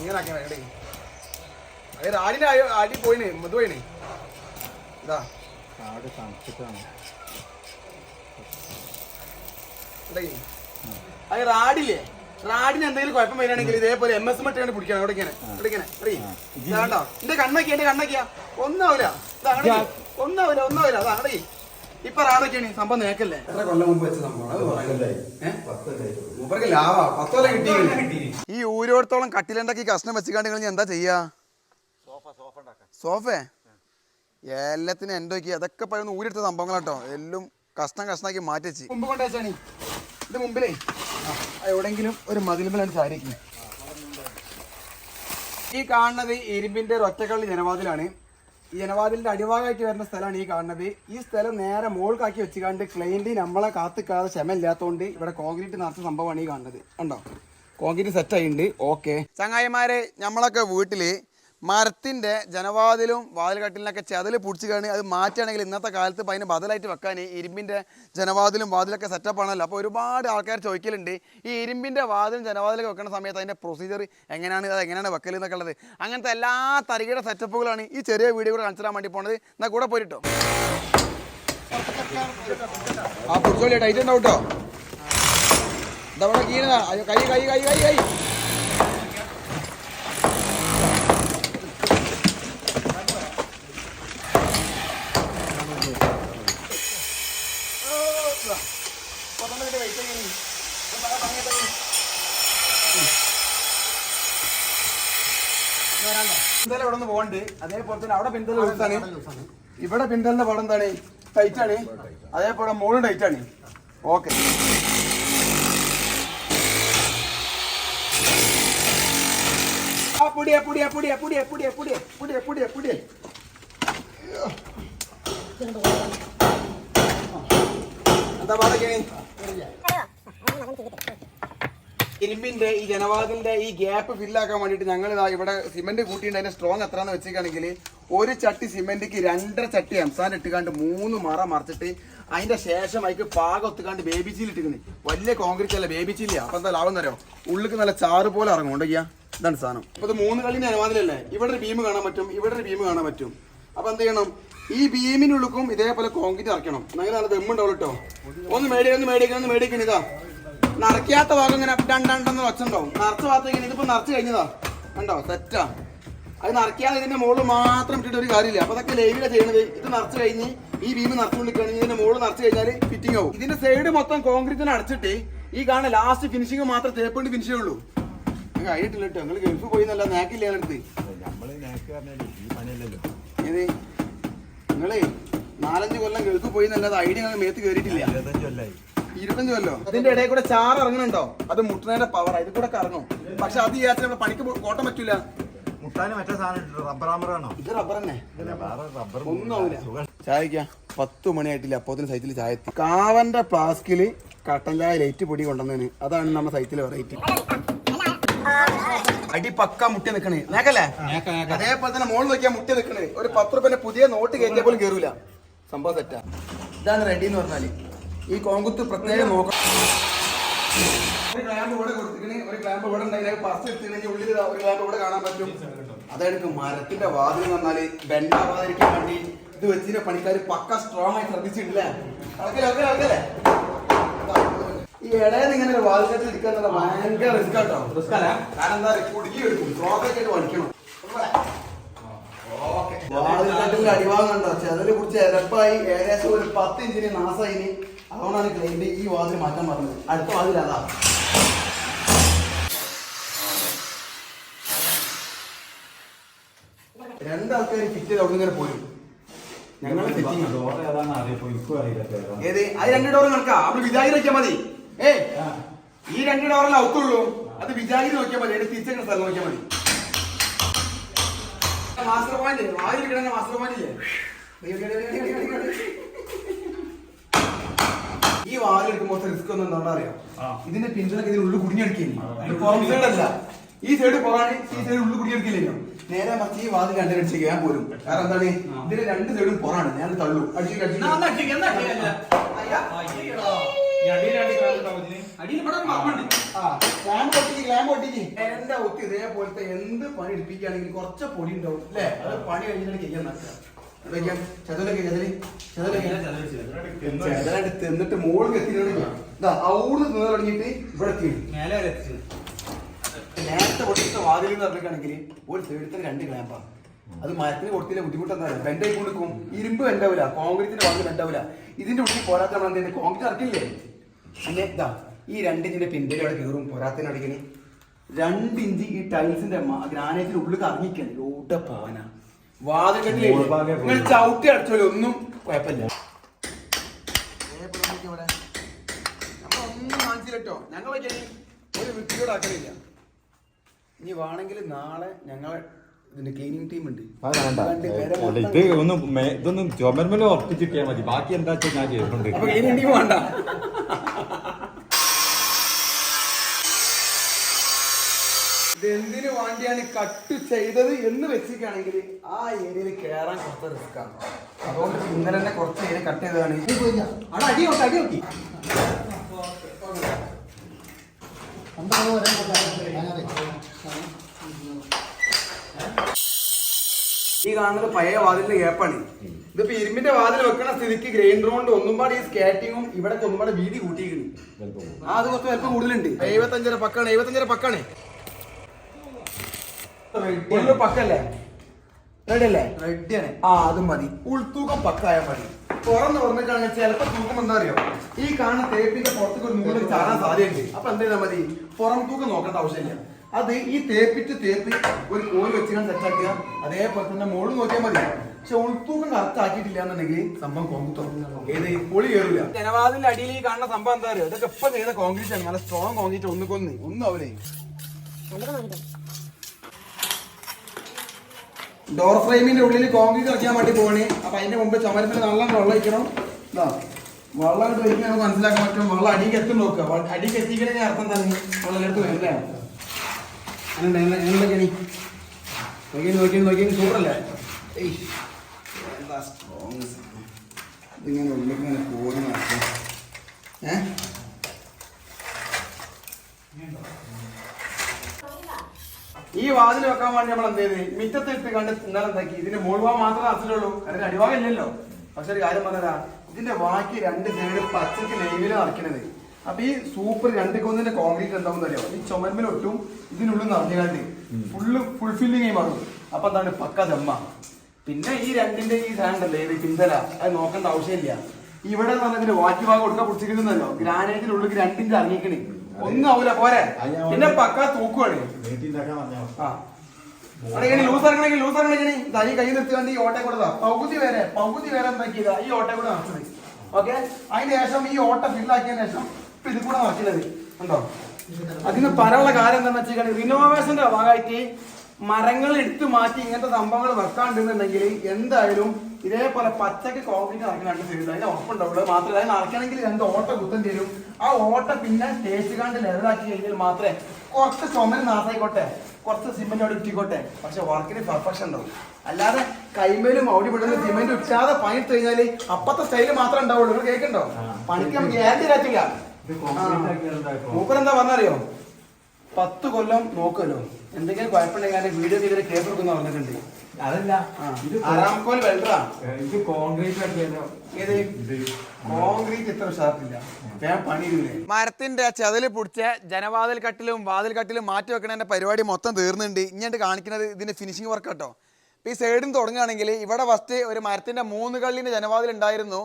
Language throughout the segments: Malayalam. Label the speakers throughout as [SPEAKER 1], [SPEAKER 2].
[SPEAKER 1] ഇങ്ങനെ ആക്കിയാ എടേ. അതെ അടി- അടി പോയിന് മൃദു ഇതാ.
[SPEAKER 2] കാട് തണുത്തിട്ടാണ്.
[SPEAKER 1] അത് റാഡില്ലേ റാഡിന് എന്തെങ്കിലും കുഴപ്പം വരികയാണെങ്കിൽ ഇതേപോലെ എം എസ് മറ്റാണ് പിടിക്കണം അവിടെ ഇങ്ങനെ. ഇവിടെ ഇങ്ങനെ. ഇതാണ്ടോ എന്റെ കണ്ണൊക്കെ എന്റെ കണ്ണൊക്കെയാ ഒന്നാവൂല. ഒന്നാവൂല ഒന്നാവൂല. അതാ അടേ ഇപ്പൊ സംഭവം നേക്കല്ലേ എത്ര കൊല്ലം മുമ്പ് വെച്ച കിട്ടി. ഈ ഊരോടത്തോളം കട്ടിലുണ്ടാക്കി കഷ്ണം വെച്ചിക്കാണ്ട് നിങ്ങൾ എന്താ ചെയ്യാ? സോഫേ എല്ലാത്തിനും എന്റെ നോക്കി അതൊക്കെ പറയുന്ന ഊരെടുത്ത സംഭവങ്ങളാട്ടോ. എല്ലാം കഷ്ണം കഷ്ണാക്കി മാറ്റി വെച്ച് മുമ്പ് കൊണ്ടുവച്ചാണി ഇത് മുമ്പിലേ. എവിടെങ്കിലും ഒരു മതിലുമ്പിലാണ് സാരിക്കുന്നത് ഈ കാണുന്നത് ഇരുമ്പിന്റെ ഒരു ഒറ്റക്കള്ളി ജനവാതിലാണ്. ഈ ജനവാതിലിന്റെ അടിഭാഗമായിട്ട് വരുന്ന സ്ഥലമാണ് ഈ കാണുന്നത്. ഈ സ്ഥലം നേരെ മോൾക്കാക്കി വെച്ചുകൊണ്ട് ക്ലൈന്റ് നമ്മളെ കാത്തിക്കാതെ ക്ഷമയില്ലാത്തതുകൊണ്ട് ഇവിടെ കോൺക്രീറ്റ് നിറച്ച സംഭവമാണ് ഈ കാണുന്നത്. കണ്ടോ? കോൺക്രീറ്റ് സെറ്റ് ആയിട്ടുണ്ട്. ഓക്കെ ചങ്ങായിമാരെ നമ്മളൊക്കെ വീട്ടിൽ മരത്തിന്റെ ജനവാതിലും വാതിൽക്കട്ടിലൊക്കെ ചെതൽ പൊടിച്ച് കഴിഞ്ഞ് അത് മാറ്റുകയാണെങ്കിൽ ഇന്നത്തെ കാലത്ത് അതിന് ബദലായിട്ട് വെക്കാൻ ഇരുമ്പിന്റെ ജനവാതിലും വാതിലൊക്കെ സെറ്റപ്പ് ആണല്ലോ. അപ്പോൾ ഒരുപാട് ആൾക്കാർ ചോദിക്കലുണ്ട് ഈ ഇരുമ്പിന്റെ വാതിലും ജനവാതിലൊക്കെ വെക്കുന്ന സമയത്ത് അതിന്റെ പ്രൊസീജിയർ എങ്ങനെയാണ് അത് എങ്ങനെയാണ് വെക്കൽ എന്നൊക്കെ ഉള്ളത്. അങ്ങനത്തെ എല്ലാ തരികയുടെ സെറ്റപ്പുകളാണ് ഈ ചെറിയ വീഡിയോ കൂടെ കാണിച്ചു തരാൻ വേണ്ടി പോണത്. എന്നാൽ കൂടെ പോയിട്ടോ. ആ പുറത്തോളി ടൈറ്റ് ഉണ്ടാവും കേട്ടോ ഇതവിടെ കീഴാ അയ്യോ കൈ കൈ കൈ കൈ കൈ. പിന്തല ഇവിടെ നിന്ന് പോകണ്ട് അതേപോലെ തന്നെ അവിടെ പിന്തല ലൂസാണ് ഇവിടെ പിന്തലിന്റെ പടം എന്താണ് ടൈറ്റ് ആണ് അതേപോലെ മോൾ ടൈറ്റ് ആണ് ഓക്കെ ആ പൊടിയെ പൊടിയെ പൊടിയെ പൊടിയെ പൊടിയെ പൊടിയെ പൊടിയെ പൊടിയെ പൊടിയെ എന്താ പാടൊക്കെ ഇരുമ്പിന്റെ ഈ ജനവാതിലിന്റെ ഈ ഗ്യാപ്പ് ഫില്ലാക്കാൻ വേണ്ടിയിട്ട് ഞങ്ങൾ ഇതാ ഇവിടെ സിമെന്റ് കൂട്ടിയിട്ട് അതിന്റെ സ്ട്രോങ് എന്ന് വെച്ചിരിക്കുകയാണെങ്കിൽ ഒരു ചട്ടി സിമെന്റിക്ക് രണ്ടര ചട്ടി എംസാൻ ഇട്ടുകാണ്ട് മൂന്ന് മറ മറിച്ചിട്ട് അതിന്റെ ശേഷം അതിക്ക് പാകം ഒത്തുകാണ്ട് ബേബി ചീൽ ഇട്ടിരിക്കുന്നത് വലിയ കോൺക്രീറ്റ് അല്ല ബേബി ചീലിയാ അപ്പൊ എന്താ ലാഭം തരോ ഉള്ളിക്ക് നല്ല ചാറ് പോലെ ഇറങ്ങും. ഉണ്ടയ്യാ ഇതാണ് സാധനം. അപ്പൊ ഇത് മൂന്ന് കളിന്റെ അനുവാദമല്ലേ ഇവിടെ ഒരു ബീം കാണാൻ പറ്റും ഇവിടെ ഒരു ബീം കാണാൻ പറ്റും. അപ്പൊ എന്ത് ചെയ്യണം? ഈ ബീമിനുള്ളിക്കും ഇതേപോലെ കോൺക്രീറ്റ് ഇറക്കണം. നല്ല നല്ല ദമ്മുണ്ടാവും കേട്ടോ ഒന്ന് മേടിക്കണം ഒന്ന് മേടിക്കണം ഒന്ന് മേടിക്കണം ഇതാ. നിറയ്ക്കാത്ത ഭാഗം ഇങ്ങനെ രണ്ടെണ്ണെന്ന് വെച്ചിട്ടുണ്ടാവും. നിറച്ച ഭാഗത്ത് ഇങ്ങനെ ഇതിപ്പോ നിറച്ച് കഴിഞ്ഞതാ. കണ്ടോ? സെറ്റാ അത് നിറയ്ക്കാതെ ഇതിന്റെ മുകളിൽ മാത്രം ഇട്ടിട്ട് ഒരു കാര്യമില്ല. അപ്പൊ അതൊക്കെ ലൈവില ചെയ്യണത്. ഇത് നിറച്ച് കഴിഞ്ഞ് ഈ ബീം നിറച്ചുകൊണ്ടിരിക്കുകയാണെങ്കിൽ ഇതിന്റെ മുകളിൽ നിറച്ച് കഴിഞ്ഞാൽ ഫിറ്റിംഗ് ആവും. ഇതിന്റെ സൈഡ് മൊത്തം കോൺക്രീറ്റിന് അടച്ചിട്ട് ഈ കാണുന്ന ലാസ്റ്റ് ഫിനിഷിംഗ് മാത്രം തേപ്പുകൊണ്ട് ഫിനിഷ് ഉള്ളൂ ഞങ്ങൾ ആയിട്ടില്ല കേട്ടോ നിങ്ങൾ ഗൾഫ് പോയി നല്ല നാക്കില്ല ഏത്? നിങ്ങളേ നാലഞ്ച് കൊല്ലം ഗൾഫ് പോയി നല്ലത് ഐഡിയ ഞങ്ങൾ മേത്ത് കയറിയിട്ടില്ല
[SPEAKER 2] ഇരുപത്തഞ്ച്
[SPEAKER 1] കൊല്ലോ. അതിന്റെ ഇടയിൽ കൂടെ ചാറ് ഇറങ്ങണുണ്ടോ? അത് മുട്ടനേന്റെ പവർ ഇത് കൂടെ കറങ്ങും. പക്ഷെ അത് വിചാരിച്ച നമ്മുടെ പണിക്ക് കോട്ടം പറ്റൂല.
[SPEAKER 2] മുട്ടാന് മറ്റേ സാധനം റബ്ബർ ആമറാണോ
[SPEAKER 1] ഇത് റബ്ബർ തന്നെ.
[SPEAKER 2] റബ്ബർ
[SPEAKER 1] ചായക്ക പത്ത് മണിയായിട്ടില്ല അപ്പോത്തിന് സൈറ്റിൽ ചായ എത്തി. കാവന്റെ ഫ്ലാസ്കിൽ കട്ടൻ ചായ ലൈറ്റ് പൊടി കൊണ്ടുവന്നതിന്. അതാണ് നമ്മുടെ സൈറ്റിലെ വെറൈറ്റി അടി പക്ക മുട്ടി നിക്കണേ. നേക്കല്ലേ അതേപോലെ തന്നെ മോൾ നോക്കിയാ മുട്ടി നിക്കണേ. ഒരു പത്ത് റുപ്യന്റെ പുതിയ നോട്ട് കയറ്റിയ പോലും കേറൂല. സംഭവം സെറ്റാ ഇതാണ് റെഡി എന്ന് പറഞ്ഞാൽ. ഈ കോങ്കുത്ത് പ്രത്യേകം നോക്കണം. ഒരു ക്ലാമ്പ് ഇവിടെ കൊടുത്തിക്കണേ ഒരു ക്ലാമ്പ് ഇവിടെ ഉണ്ടെങ്കിൽ പസ് എടുത്തിട്ടുണ്ടെങ്കിൽ ഉള്ളിൽ ഒരു ക്ലാമ്പ് ഇവിടെ കാണാൻ പറ്റും. അതായത് മരത്തിന്റെ വാതിൽ എന്ന് പറഞ്ഞാൽ ബെൻഡാവാതിരിക്കാൻ വേണ്ടി ഇത് വെച്ചിന്റെ പണിക്കാർ പക്ക സ്ട്രോങ് ആയി ശ്രദ്ധിച്ചിട്ടില്ലേ? ഈ ഇടയിൽ ഇങ്ങനെ ഒരു വാതിൽ ഇരിക്കാൻ ഭയങ്കര റിസ്ക് കേട്ടോ കാരണം എന്താ കുടുക്കി എടുക്കും സ്ട്രോക്കായിട്ട് ആയിട്ട് വലിക്കണം. വാതിൽക്കട്ടിന്റെ അടിഭാഗം കണ്ടോ? ചെതൽ കുറിച്ച് എരപ്പായി. ഏകദേശം ഒരു പത്ത് ഇഞ്ചിന് നാസായിന് അതുകൊണ്ടാണ് ക്ലൈന്റ് ഈ വാതിൽ മാറ്റാൻ പറഞ്ഞത്. അടുത്ത വാതിൽ അതാ. രണ്ടാൾക്കാർ ഫിറ്റ് ചെയ്ത് അവിടെ പോയി. പോരും ഞങ്ങൾ ഫിറ്റിംഗ്
[SPEAKER 2] ഡോർ ഏതാണെന്ന് അറിയപ്പോ എനിക്കും അറിയില്ല ഏതാ.
[SPEAKER 1] ഏത്? അത് രണ്ട് ഡോർ കണക്കാ. അവിടെ വിചാരി നോക്കിയാൽ മതി. ഏ ഈ രണ്ട് ഡോറല്ല ഔത്തുള്ളൂ അത് വിചാരി നോക്കിയാൽ മതി. അതിന്റെ തിരിച്ചെടുക്കുന്ന സ്ഥലം നോക്കിയാൽ മതി. മാസ്റ്റർ പോയിന്റ് വാതിൽ കിടന്ന മാസ്റ്റർ പോയിന്റ് ഇല്ലേ? എടുക്കുമ്പോൾ റിസ്ക് ഒന്നും എന്താണെന്ന് അറിയാം? ഇതിന്റെ പിന്തുണക്ക് ഇതിന് ഉള്ളിൽ കുടിഞ്ഞെടുക്കില്ല പുറം സൈഡ് അല്ല. ഈ സൈഡ് പുറമാണ് ഈ സൈഡ് ഉള്ളു കുടിഞ്ഞെടുക്കില്ലല്ലോ നേരെ മറിച്ച് ഈ വാതിൽ കണ്ടടിച്ച് ഞാൻ പോലും കാരണം എന്താണ്? ഇതിന്റെ രണ്ട് സൈഡും പുറമാണ്. ഞാൻ തള്ളു. അടിച്ചു. എന്റെ ഒത്തി ഇതേപോലത്തെ എന്ത് പണി എടുപ്പിക്കുകയാണെങ്കിൽ കുറച്ച് പൊടി ഉണ്ടാവും അല്ലേ? അത് പണി കഴിഞ്ഞിട്ട് ചെയ്യാൻ നടക്കുക. ചതുലൊക്കെ തിന്നിട്ട് മോളിൽ എത്തി അവിടെ നിന്ന് തുടങ്ങിയിട്ട് ഇവിടെ എത്തി നേരത്തെ പൊട്ടിച്ച വാതിൽ എന്ന് പറഞ്ഞിട്ടാണെങ്കിൽ ഒരു സൈഡത്തിന് രണ്ട് ക്ലാമ്പാ അത് മരത്തിന് കൊടുത്തില്ല ബുദ്ധിമുട്ട് എന്താ ബെൻഡായി കൊടുക്കും ഇരുമ്പ് ബെൻഡാവില്ല കോൺക്രീറ്റിന്റെ വാതിൽ ബെൻഡാവില്ല ഇതിന്റെ ഉള്ളിൽ പോരാത്ത നമ്മൾ എന്തെങ്കിലും കോൺക്രീറ്റ് ഇറക്കില്ലേ? പിന്നെ ഇതാ ഈ രണ്ടിഞ്ചിന്റെ പിന്തേലും അവിടെ കയറും പോരാത്തതിനടിക്കണി രണ്ട് ഇഞ്ച് ഈ ടൈൽസിന്റെ ഗ്രാനൈറ്റിന്റെ ഉള്ളിൽ കറങ്ങിക്കാണ് ലോട്ട പോവാന
[SPEAKER 2] മോൾഭാഗേ
[SPEAKER 1] നിങ്ങൾ ചവിട്ടി അടിച്ചോലും ഒന്നും കുഴപ്പമില്ല. നമ്മളൊന്നും ഞങ്ങളൊക്കെ ഇനി ഒരു വൃത്തിയോട് ആക്കണില്ല ഇനി വേണമെങ്കിൽ നാളെ ഞങ്ങളെ ഇതിന്റെ ക്ലീനിങ് ടീം ഉണ്ട്.
[SPEAKER 2] ഇത് ഒന്ന് ഇതൊന്നും ചുമരുമല ഉറപ്പിച്ചിട്ടിയാ മതി. ബാക്കി എന്താ വെച്ചാൽ ഞാൻ ചെയ്തിട്ടുണ്ട്
[SPEAKER 1] ക്ലീനിങ് ടീം വേണ്ട. കട്ട് ചെയ്തത് എന്ന് വെച്ചിരിക്കുകയാണെങ്കിൽ ആ ഏരിയയിൽ കയറാൻ കുറച്ച് റിസ്ക് ആണ്. അതുകൊണ്ട് ഇന്നലെ തന്നെ കുറച്ച് ഏരിയ കട്ട് ചെയ്തതാണ്.
[SPEAKER 3] അവിടെ അടി നോക്കി അടി നോക്കി.
[SPEAKER 1] ഈ കാണുന്നത് പഴയ വാതിലിന്റെ ഗ്യാപ്പാണ് ഇതിപ്പോ ഇരുമ്പിന്റെ വാതിൽ വെക്കണ സ്ഥിതിക്ക് ഗ്രൈൻഡർ കൊണ്ട് ഒന്നും പാടെ ഈ സ്കാറ്റിങ്ങും ഇവിടെ ഒന്നും പാടെ വീതി കൂട്ടിയിരിക്കുന്നു. ആ അത് കുറച്ച് വലിപ്പം കൂടുതലുണ്ട്. എഴുപത്തഞ്ചര പക്കാണ് എഴുപത്തഞ്ചര പക്കാണ്. ഉള്ളു പക്കല്ലേ? റെഡി അല്ലേ?
[SPEAKER 3] റെഡിയാണ്
[SPEAKER 1] ആ അത് മതി. ഉൾത്തൂക്കം പക്കായാൽ മതി. തുറന്ന് തുറന്നിട്ടാണെങ്കിൽ ചിലപ്പോ തൂക്കം എന്താ അറിയോ? ഈ കാണുന്ന തേപ്പിന്റെ പുറത്തേക്ക് ഒരു നൂൽ ചാടാൻ സാധ്യതയുണ്ട്. അപ്പൊ എന്ത് ചെയ്താൽ മതി? പുറം തൂക്കം നോക്കേണ്ട ആവശ്യമില്ല. അത് ഈ തേപ്പിട്ട് തേപ്പ് ഒരു കോൽ വെച്ചിട്ട് സെറ്റാക്കുക അതേപോലെ തന്നെ മുകളിൽ നോക്കിയാൽ മതി. പക്ഷെ ഉൾത്തൂക്കം കറക്റ്റ് ആക്കിയിട്ടില്ല എന്നുണ്ടെങ്കിൽ സംഭവം കോമ്പുത്തോ ഏത്? പൊളി കയറില്ല ജനവാദിന്റെ അടിയിൽ ഈ കാണുന്ന സംഭവം എന്താ അറിയോ? ഇതൊക്കെ എപ്പം ചെയ്യുന്ന കോൺക്രീറ്റ് ആണ്. നല്ല സ്ട്രോങ് കോൺക്രീറ്റ് ഒന്ന് കൊന്ന്. ഒന്നും ആവില്ലേ ഡോർ ഫ്രെയിമിന്റെ ഉള്ളിൽ കോൺക്രീറ്റ് ഇറക്കാൻ വേണ്ടി പോകണേ അപ്പൊ അതിന്റെ മുമ്പ് ചുമരത്തിന് നല്ല വെള്ളം ഒഴിക്കണം. ഇതാ വെള്ളം ഇട്ട് ഒഴിക്കാൻ നമുക്ക് മനസ്സിലാക്കാൻ പറ്റും വെള്ളം അടിക്ക് എത്തും നോക്കുക. അടിക്ക് എത്തിക്കണേ അർത്ഥം തന്നെ. വെള്ളം എടുത്ത് വരില്ലേ എന്തൊക്കെയാണ് നോക്കി നോക്കി നോക്കി സൂപ്പറല്ലേ? എന്താ ഇതിങ്ങനെ ഉള്ളിൽ ഇങ്ങനെ നടക്കും. ഏഹ് ഈ വാതിൽ വെക്കാൻ വേണ്ടി നമ്മൾ എന്ത് ചെയ്ത്? മിറ്റത്ത് ഇട്ട് കണ്ട് ഇന്നലെ എന്താക്കി? ഇതിന്റെ മുഴുവൻ മാത്രമേ അസിലുള്ളൂ അതിന്റെ അടിവാകില്ലല്ലോ ഇല്ലല്ലോ. പക്ഷെ ഒരു കാര്യം പറഞ്ഞതാ ഇതിന്റെ ബാക്കി രണ്ട് സൈഡ് പച്ചക്ക് ലൈവിൽ നടക്കണത്. അപ്പൊ ഈ സൂപ്പർ രണ്ട് കൊന്നിന്റെ കോൺക്രീറ്റ് എന്താണെന്ന് അറിയോ ഈ ചുമന്മലൊട്ടും ഇതിനുള്ളിൽ നിറഞ്ഞുകാണ്ട് ഫുള്ള് ഫുൾഫില്ലിങ് ആയി മാറും. അപ്പൊ എന്താണ്? പക്ക ദമ്മ. പിന്നെ ഈ രണ്ടിന്റെ ഈ സാധനല്ലേ ഇത് പിന്തല അത് നോക്കേണ്ട ആവശ്യമില്ല. ഇവിടെ എന്ന് പറഞ്ഞാൽ ബാക്കി ഭാഗം കൊടുക്കാൻ പിടിച്ചിരിക്കുന്നല്ലോ ഗ്രാനൈറ്റിനുള്ളിൽ രണ്ടിന്റെ ഇറങ്ങിക്കണേ. ഒന്നും ആവൂല പോരെ. പിന്നെ പക്ക തൂക്കുവാണ്. ലൂസ് ഇറങ്ങണെങ്കിൽ ലൂസ് ഇറങ്ങണമെങ്കിൽ ഇതാ ഈ കൈ നിർത്തിയാണ്ട് ഈ ഓട്ടെ കൂടെ പകുതി വരെ പകുതി വരെ എന്താക്കിയതാ ഈ ഓട്ടെ കൂടെ നടത്തുന്നത്. ഓക്കെ? അതിന് ശേഷം ഈ ഓട്ട ഫില്ലാക്കിയതിന് ശേഷം ഇപ്പൊ ഇത് കൂടെ നടക്കുന്നത് ഉണ്ടോ അതിന് പറയാനുള്ള കാര്യം എന്താണെന്ന് വെച്ചാൽ റിനോവേഷന്റെ ഭാഗമായിട്ട് മരങ്ങൾ എടുത്തു മാറ്റി ഇങ്ങനത്തെ സംഭവങ്ങൾ വെക്കാണ്ടെന്നുണ്ടെങ്കിൽ എന്തായാലും ഇതേപോലെ പച്ചക്ക് കോൺക്രീറ്റ് നടക്കുന്ന രണ്ട് സൈഡിൽ അതിന് ഉറപ്പുണ്ടാവുള്ളൂ മാത്രമല്ല അത് നടക്കണമെങ്കിൽ രണ്ട് ഓട്ട കുത്തം തരും ആ ഓട്ട പിന്നെ തേച്ച് കണ്ട് ലെവലാക്കി കഴിഞ്ഞാൽ മാത്രമേ കുറച്ച് ചുമര് നാസായിക്കോട്ടെ. കുറച്ച് സിമെന്റ് അവിടെ ഇട്ടിക്കോട്ടെ. പക്ഷെ വർക്കിന് പെർഫെക്ഷൻ ഉണ്ടാവും. അല്ലാതെ കൈമേലും അവിടെ വിടുന്ന സിമെന്റ് ഉച്ചാതെ പണിട്ട് കഴിഞ്ഞാൽ അപ്പത്തെ സ്റ്റൈൽ മാത്രമേ ഉണ്ടാവുള്ളൂ. കേൾക്കണ്ടോ? പണിക്ക് നമുക്ക്
[SPEAKER 2] എന്താ ഇപ്പൊ?
[SPEAKER 1] മൂപ്പരെന്താ പറഞ്ഞറിയോ? പത്ത് കൊല്ലം നോക്കുമല്ലോ എന്തെങ്കിലും കുഴപ്പമുണ്ടെങ്കിൽ വീഡിയോ ചെയ്തിട്ട് കേസ് കൊടുക്കുന്ന പറഞ്ഞിട്ടുണ്ട്.
[SPEAKER 2] അതല്ല ഇത്
[SPEAKER 1] ആറാമക്കോൽ വെൽഡറാ
[SPEAKER 2] ഇത് കോൺക്രീറ്റ് ആക്കിയാലോ
[SPEAKER 1] ഏത്?
[SPEAKER 2] ഇത്
[SPEAKER 1] കോൺക്രീറ്റ് ഇത്ര ഷാർപ്പില്ല ഞാൻ പണിയില്ലേ മരത്തിന്റെ ചതിൽ പിടിച്ച ജനവാതിൽ കട്ടിലും വാതിൽ കട്ടിലും മാറ്റി വെക്കണതിന്റെ പരിപാടി മൊത്തം തീർന്നുണ്ട്. ഇങ്ങോട്ട് കാണിക്കുന്നത് ഇതിന്റെ ഫിനിഷിംഗ് വർക്ക് കേട്ടോ ഈ സൈഡിൽ നിന്ന് തുടങ്ങുകയാണെങ്കിൽ ഇവിടെ ഫസ്റ്റ് ഒരു മരത്തിന്റെ മൂന്ന് കള്ളിന്റെ ജനവാതിൽ ഉണ്ടായിരുന്നു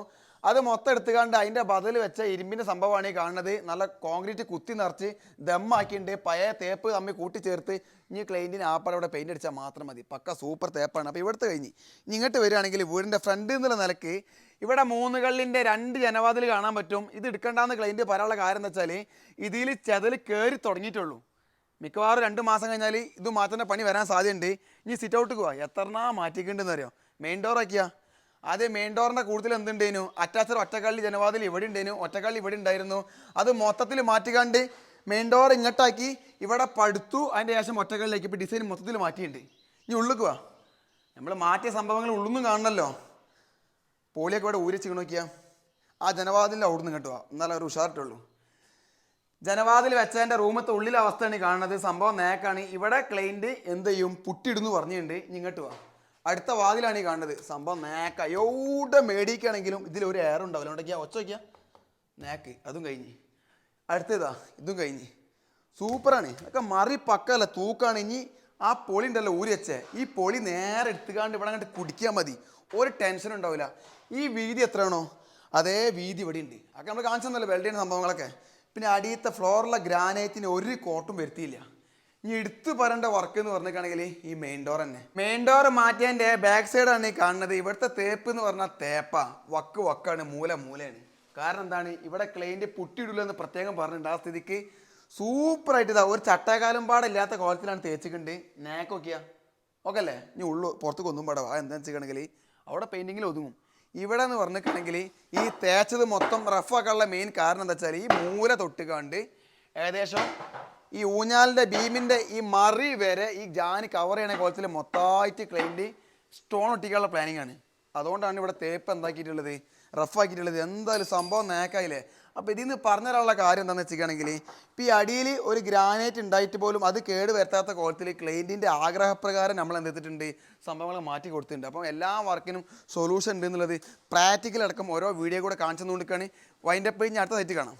[SPEAKER 1] അത് മൊത്തം എടുത്തുകൊണ്ട് അതിന്റെ ബദൽ വെച്ച ഇരുമ്പിന്റെ സംഭവമാണ് ഈ കാണുന്നത്. നല്ല കോൺക്രീറ്റ് കുത്തി നിറച്ച് ദമ്മാക്കിയിട്ടുണ്ട് പഴയ തേപ്പ് തമ്മിൽ കൂട്ടിച്ചേർത്ത് ഇനി ക്ലൈന്റിന് ആപ്പാടെ ഇവിടെ പെയിന്റ് അടിച്ചാൽ മാത്രം മതി. പക്ക സൂപ്പർ തേപ്പാണ്. അപ്പോൾ ഇവിടുത്തെ കഴിഞ്ഞ്. ഇങ്ങോട്ട് വരികയാണെങ്കിൽ വീടിന്റെ ഫ്രണ്ട് എന്നുള്ള നിലയ്ക്ക് ഇവിടെ മൂന്ന് കള്ളിന്റെ രണ്ട് ജനവാതിൽ കാണാൻ പറ്റും. ഇത് എടുക്കണ്ടെന്ന് ക്ലൈന്റ് പറയാനുള്ള കാര്യം എന്താ വെച്ചാൽ ഇതിൽ ചെതൽ കയറി തുടങ്ങിയിട്ടുള്ളൂ. മിക്കവാറും രണ്ട് മാസം കഴിഞ്ഞാൽ ഇത് മാറ്റുന്ന പണി വരാൻ സാധ്യതയുണ്ട്. ഇനി സിറ്റ് ഔട്ട് പോവാ. എത്രണ്ണാ മാറ്റിക്കേണ്ടെന്ന് അറിയോ? മെയിൻ ഡോർ ആക്കിയാ. ആദ്യം മെയിൻ ഡോറിന്റെ കൂടുതൽ എന്തുണ്ടേനു? അറ്റാച്ചർ ഒറ്റക്കള്ളി ജനവാതിൽ ഇവിടെ ഉണ്ടേനു ഒറ്റക്കള്ളി ഇവിടെ ഉണ്ടായിരുന്നു. അത് മൊത്തത്തിൽ മാറ്റിക്കാണ്ട് മെയിൻ ഡോർ ഇങ്ങോട്ടാക്കി. ഇവിടെ പടുത്തു. അതിന്റെ ശേഷം ഒറ്റക്കള്ളിലേക്ക് ഇപ്പോൾ ഡിസൈൻ മൊത്തത്തിൽ മാറ്റിയിട്ടുണ്ട് ഇനി വാ. നമ്മൾ മാറ്റിയ സംഭവങ്ങൾ ഉള്ളൊന്നും കാണണമല്ലോ പോളിയൊക്കെ ഇവിടെ ഊരിച്ച് നോക്കിയാൽ ആ ജനവാതിലിന്റെ അവിടുന്ന് വാ. എന്നാലും ഒരു ഉഷാറിട്ടുള്ളൂ. ജനവാതിൽ വെച്ചതിന്റെ റൂമത്തെ ഉള്ളിലെ അവസ്ഥയാണ് കാണുന്നത്. സംഭവം നേക്കാണ്. ഇവിടെ ക്ലൈന്റ് എന്ത് ചെയ്യും? പുട്ടിടുന്നു പറഞ്ഞിട്ടുണ്ട്. ഇങ്ങോട്ട് വാ. അടുത്ത വാതിലാണ് ഈ കാണുന്നത്. സംഭവം നേക്ക എവിടെ മേടിക്കുകയാണെങ്കിലും ഒരു എയർ ഉണ്ടാവില്ല. ഉണ്ടെങ്കിൽ ഒച്ച വയ്ക്കുക നേക്ക് അതും കഴിഞ്ഞ്. അടുത്തതാ ഇതും കഴിഞ്ഞ്. സൂപ്പറാണ്. ഒക്കെ മറി പക്കല്ല തൂക്കാണ്. ഇനി ആ പൊളി ഉണ്ടല്ലോ ഊരി വെച്ചേ. ഈ പൊളി നേരെ എടുത്തുകാണ്ട് ഇവിടെ അങ്ങോട്ട് കുടിക്കാൻ മതി. ഒരു ടെൻഷൻ ഉണ്ടാവില്ല. ഈ വീതി എത്രയാണോ? അതേ വീതി ഇവിടെ ഉണ്ട്. അതൊക്കെ നമ്മൾ കാണിച്ചു തന്നല്ലോ വെൽഡിയുടെ സംഭവങ്ങളൊക്കെ. പിന്നെ അടിയത്തെ ഫ്ലോറിലെ ഗ്രാനൈറ്റിന് ഒരു കോട്ടും വരുത്തിയില്ല. ഇനി എടുത്തു പറയേണ്ട വർക്ക് എന്ന് പറഞ്ഞിട്ടാണെങ്കിൽ ഈ മെയിൻ ഡോർ തന്നെ. മെയിൻ ഡോർ മാറ്റിയതിന്റെ ബാക്ക് സൈഡാണ് ഈ കാണുന്നത്. ഇവിടുത്തെ തേപ്പ് എന്ന് പറഞ്ഞാൽ തേപ്പ. വക്ക് വക്കാണ് മൂല മൂലയാണ്. കാരണം എന്താണ്? ഇവിടെ ക്ലൈന്റ് പുട്ടിയിടില്ല എന്ന് പ്രത്യേകം പറഞ്ഞിട്ടുണ്ട്. ആ സ്ഥിതിക്ക് സൂപ്പറായിട്ട് ഇതാ ഒരു ചട്ടകാലം പാടില്ലാത്ത കോലത്തിലാണ് തേച്ചിട്ടുണ്ട്. നേക്കൊക്കെയാ ഓക്കെ അല്ലേ? ഇനി ഉള്ളു പുറത്തേക്ക് ഒന്നും പാടാ. എന്താണെന്ന് വെച്ചിട്ടുണ്ടെങ്കിൽ അവിടെ പെയിന്റിങ്ങിൽ ഒതുങ്ങും. ഇവിടെ എന്ന് പറഞ്ഞിട്ടുണ്ടെങ്കിൽ ഈ തേച്ചത് മൊത്തം റഫാക്കാനുള്ള മെയിൻ കാരണം എന്താ വെച്ചാൽ ഈ മൂല തൊട്ട് കണ്ട് ഏകദേശം ഈ ഊഞ്ഞാലിന്റെ ബീമിന്റെ ഈ മറി വരെ ഈ ജാനി കവർ ചെയ്യണ കോലത്തിൽ മൊത്തമായിട്ട് ക്ലൈന്റ് സ്റ്റോൺ ഒട്ടിക്കാനുള്ള പ്ലാനിങ് ആണ്. അതുകൊണ്ടാണ് ഇവിടെ തേപ്പ് എന്താക്കിയിട്ടുള്ളത് റഫാക്കിയിട്ടുള്ളത് എന്തായാലും സംഭവം നേക്കായില്ലേ? അപ്പോൾ ഇതിൽ നിന്ന് പറഞ്ഞു തരാനുള്ള കാര്യം എന്താണെന്ന് വെച്ചിട്ടുണ്ടെങ്കിൽ ഇപ്പോൾ ഈ അടിയിൽ ഒരു ഗ്രാനൈറ്റ് ഉണ്ടായിട്ട് പോലും അത് കേട് വരുത്താത്ത കോലത്തിൽ ക്ലൈന്റിന്റെ ആഗ്രഹപ്രകാരം നമ്മൾ ചെയ്തിട്ടുണ്ട് സംഭവങ്ങൾ മാറ്റി കൊടുത്തിട്ടുണ്ട്. അപ്പം എല്ലാ വർക്കിനും സൊല്യൂഷൻ ഉണ്ട് എന്നുള്ളത് പ്രാക്ടിക്കൽ അടക്കം ഓരോ വീഡിയോ കൂടെ കാണിച്ചു കൊടുക്കുകയാണ് വൈൻഡപ്പ് കഴിഞ്ഞ് അടുത്ത സൈറ്റ് കാണാം.